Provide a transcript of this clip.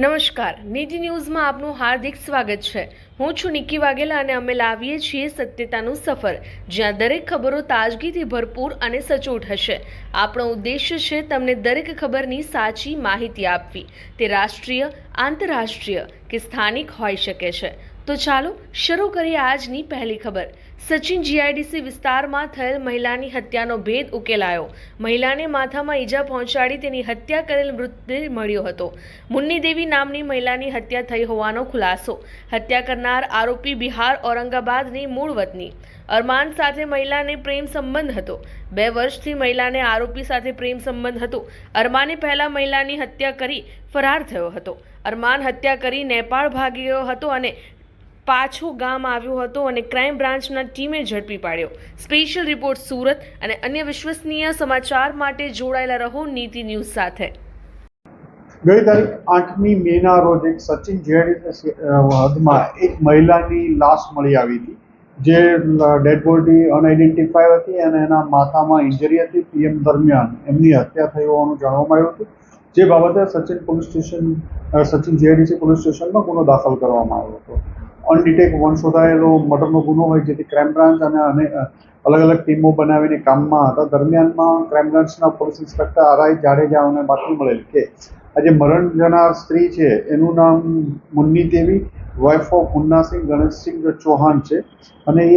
નમસ્કાર. નીતિ ન્યૂઝમાં આપનું હાર્દિક સ્વાગત છે. હું છું નિકી વાઘેલા અને અમે લાવીએ છીએ સત્યતાનું સફર, જ્યાં દરેક ખબરો તાજગીથી ભરપૂર અને સચોટ હશે. આપણો ઉદ્દેશ્ય છે તમને દરેક ખબરની સાચી માહિતી આપવી. તે રાષ્ટ્રીય, આંતરરાષ્ટ્રીય કે સ્થાનિક હોઈ શકે છે. તો ચાલો શરૂ કરીએ આજની પહેલી ખબર. સચિન જીઆઈડીસી વિસ્તારમાં થયેલ મહિલાની હત્યાનો ભેદ ઉકેલાયો. મહિલાને માથામાં ઈજા પહોંચાડી તેની હત્યા કરેલ મૃતદેહ મળ્યો હતો. મુન્ની નામની મહિલાની હત્યા થઈ હોવાનો ખુલાસો. હત્યા કરનાર આરોપી બિહાર ઔરંગાબાદની મૂળ વતની. અરમાન સાથે મહિલાને પ્રેમ સંબંધ હતો. બે વર્ષથી મહિલાને આરોપી સાથે પ્રેમ સંબંધ હતો. અરમાને પહેલા મહિલાની હત્યા કરી ફરાર થયો હતો. અરમાન હત્યા કરી નેપાળ ભાગી ગયો હતો અને પાછો ગામ આવ્યો હતો અને ક્રાઇમ બ્રાન્ચના ટીમે ઝડપી પાડ્યો. સ્પેશિયલ રિપોર્ટ સુરત અને અન્ય વિશ્વસનીય સમાચાર માટે જોડાયેલા રહો નીતિ ન્યૂઝ સાથે. ગઈ તારીખ આઠમી મેના રોજ એક સચિન જેડી હદમાં એક મહિલાની લાશ મળી આવી હતી. જે ડેડ બોડી અનઆઇડેન્ટિફાઈ હતી અને એના માથામાં ઇન્જરી હતી. પીએમ દરમિયાન એમની હત્યા થઈ હોવાનું જાણવામાં આવ્યું હતું. જે બાબતે Sachin police station Sachin JDC police સ્ટેશનમાં ગુનો દાખલ કરવામાં આવ્યો હતો. અનડિટેક વન શોધાયેલો મર્ડરનો ગુનો હોય, જેથી ક્રાઇમ બ્રાન્ચ અને અલગ અલગ ટીમો બનાવીને કામમાં હતા. દરમિયાનમાં ક્રાઇમ બ્રાન્ચના પોલીસ ઇન્સ્પેક્ટર આરઆઈ જાડેજાઓને બાતમી મળેલ કે આજે મરણ જનાર સ્ત્રી છે. એનું નામ મુન્ની દેવી વાઇફ ઓફ મુન્નાસિંહ ગણેશસિંહ ચૌહાણ છે. અને એ